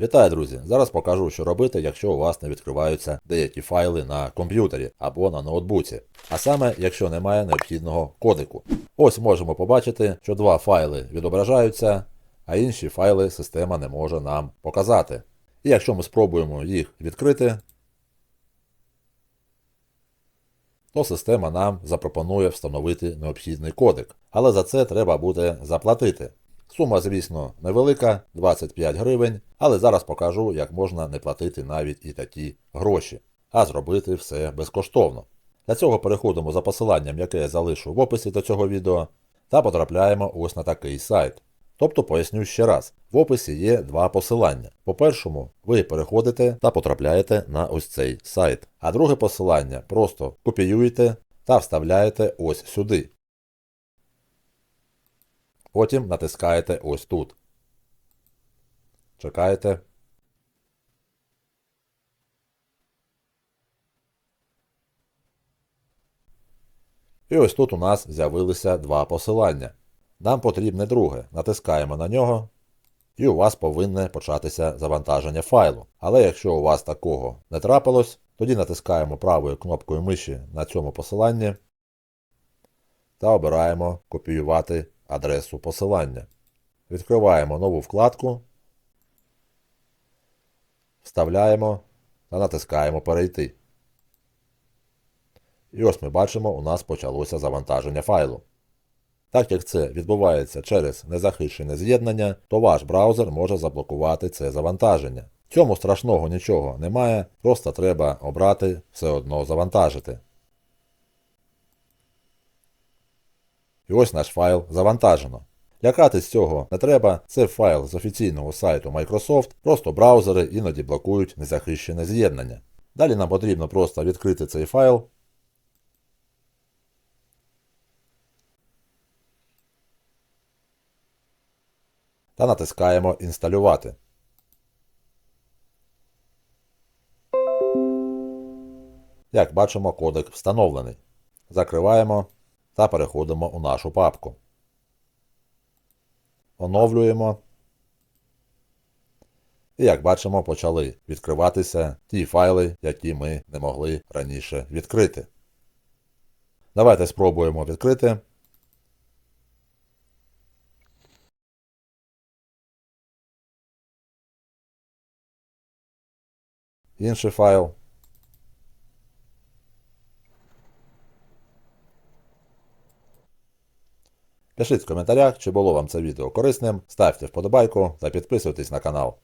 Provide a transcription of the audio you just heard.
Вітаю, друзі! Зараз покажу, що робити, якщо у вас не відкриваються деякі файли на комп'ютері або на ноутбуці. А саме, якщо немає необхідного кодеку. Ось можемо побачити, що два файли відображаються, а інші файли система не може нам показати. І якщо ми спробуємо їх відкрити, то система нам запропонує встановити необхідний кодек. Але за це треба буде заплатити. Сума, звісно, невелика 25 гривень, але зараз покажу, як можна не платити навіть і такі гроші, а зробити все безкоштовно. Для цього переходимо за посиланням, яке я залишу в описі до цього відео, та потрапляємо ось на такий сайт. Тобто поясню ще раз: в описі є два посилання. По-першому, ви переходите та потрапляєте на ось цей сайт. А друге посилання просто копіюєте та вставляєте ось сюди. Потім натискаєте ось тут. Чекаєте. І ось тут у нас з'явилися два посилання. Нам потрібне друге. Натискаємо на нього, і у вас повинне початися завантаження файлу. Але якщо у вас такого не трапилось, тоді натискаємо правою кнопкою миші на цьому посиланні та обираємо копіювати адресу посилання. Відкриваємо нову вкладку, вставляємо та натискаємо Перейти. І ось ми бачимо, у нас почалося завантаження файлу. Так як це відбувається через незахищене з'єднання, то ваш браузер може заблокувати це завантаження. В цьому страшного нічого немає, просто треба обрати все одно завантажити. І ось наш файл завантажено. Лякатись цього не треба, це файл з офіційного сайту Microsoft, просто браузери іноді блокують незахищене з'єднання. Далі нам потрібно просто відкрити цей файл. Та натискаємо Інсталювати. Як бачимо, кодек встановлений. Закриваємо та переходимо у нашу папку. Оновлюємо. І як бачимо, почали відкриватися ті файли, які ми не могли раніше відкрити. Давайте спробуємо відкрити. Інший файл. Пишіть в коментарях, чи було вам це відео корисним, ставте вподобайку та підписуйтесь на канал.